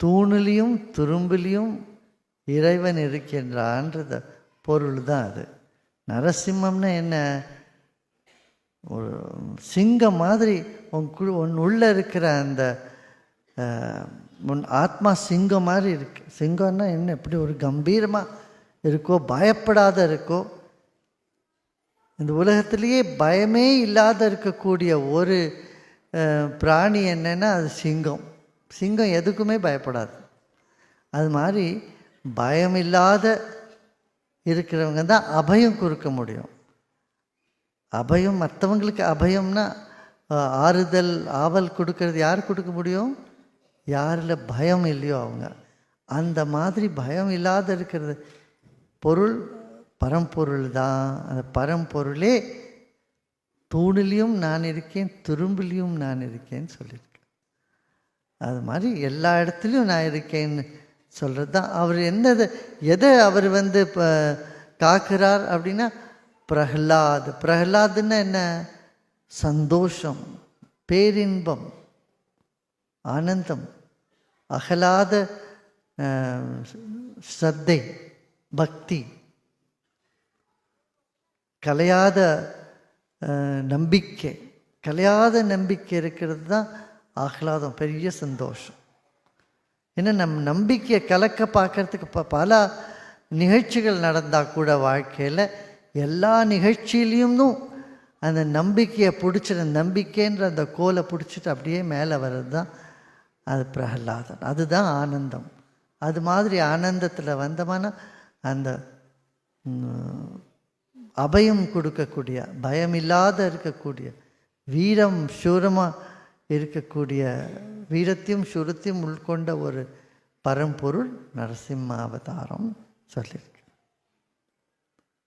தூணிலையும் துரும்பிலையும் இறைவன் இருக்கின்றான்றத பொருள் தான் அது. நரசிம்மம்னா என்ன? ஒரு சிங்கம் மாதிரி உன் குழு உன் உள்ளே இருக்கிற அந்த உன் ஆத்மா சிங்கம் மாதிரி இருக்கு. சிங்கம்னா என்ன? எப்படி ஒரு கம்பீரமாக இருக்கோ பயப்படாத இருக்கோ இந்த உலகத்திலேயே பயமே இல்லாத இருக்கக்கூடிய ஒரு பிராணி என்னன்னா அது சிங்கம். சிங்கம் எதுக்குமே பயப்படாது. அது மாதிரி பயம் இல்லாத இருக்கிறவங்க தான் அபயம் கொடுக்க முடியும். அபயம் மற்றவங்களுக்கு அபயம்னா ஆறுதல் ஆவல் கொடுக்கறது யார் கொடுக்க முடியும்? யாரில் பயம் இல்லையோ அவங்க. அந்த மாதிரி பயம் இல்லாத இருக்கிறது பொருள் பரம்பொருள் தான். அந்த பரம்பொருளே தூணிலையும் நான் இருக்கேன் துரும்பிலையும் நான் இருக்கேன்னு சொல்லிட்டு அது மாதிரி எல்லா இடத்துலையும் நான் இருக்கேன்னு சொல்கிறது தான் அவர் என்னது எதை அவர் வந்து இப்போ காக்கிறார் அப்படின்னா பிரஹ்லாத். பிரஹ்லாதுன்னா என்ன? சந்தோஷம் பேரின்பம் ஆனந்தம் அகலாத ஸ்ரத்தை பக்தி கலையாத நம்பிக்கை. கலையாத நம்பிக்கை இருக்கிறது தான் ஆஹ்லாதம் பெரிய சந்தோஷம். ஏன்னா நம் நம்பிக்கையை கலக்க பார்க்கறதுக்கு ப பல நிகழ்ச்சிகள் நடந்தால் கூட வாழ்க்கையில் எல்லா நிகழ்ச்சியிலையும் அந்த நம்பிக்கையை பிடிச்சிட நம்பிக்கைன்ற அந்த கோலை பிடிச்சிட்டு அப்படியே மேலே வர்றது தான் அது பிரகலாதன் அதுதான் ஆனந்தம். அது மாதிரி ஆனந்தத்தில் வந்தமான அந்த அபயம் கொடுக்கக்கூடிய பயமில்லாத இருக்கக்கூடிய வீரம் சூரமாக இருக்கக்கூடிய வீரத்தையும் சுரத்தையும் உள்கொண்ட ஒரு பரம்பொருள் நரசிம்ம அவதாரம் சொல்லியிருக்கு.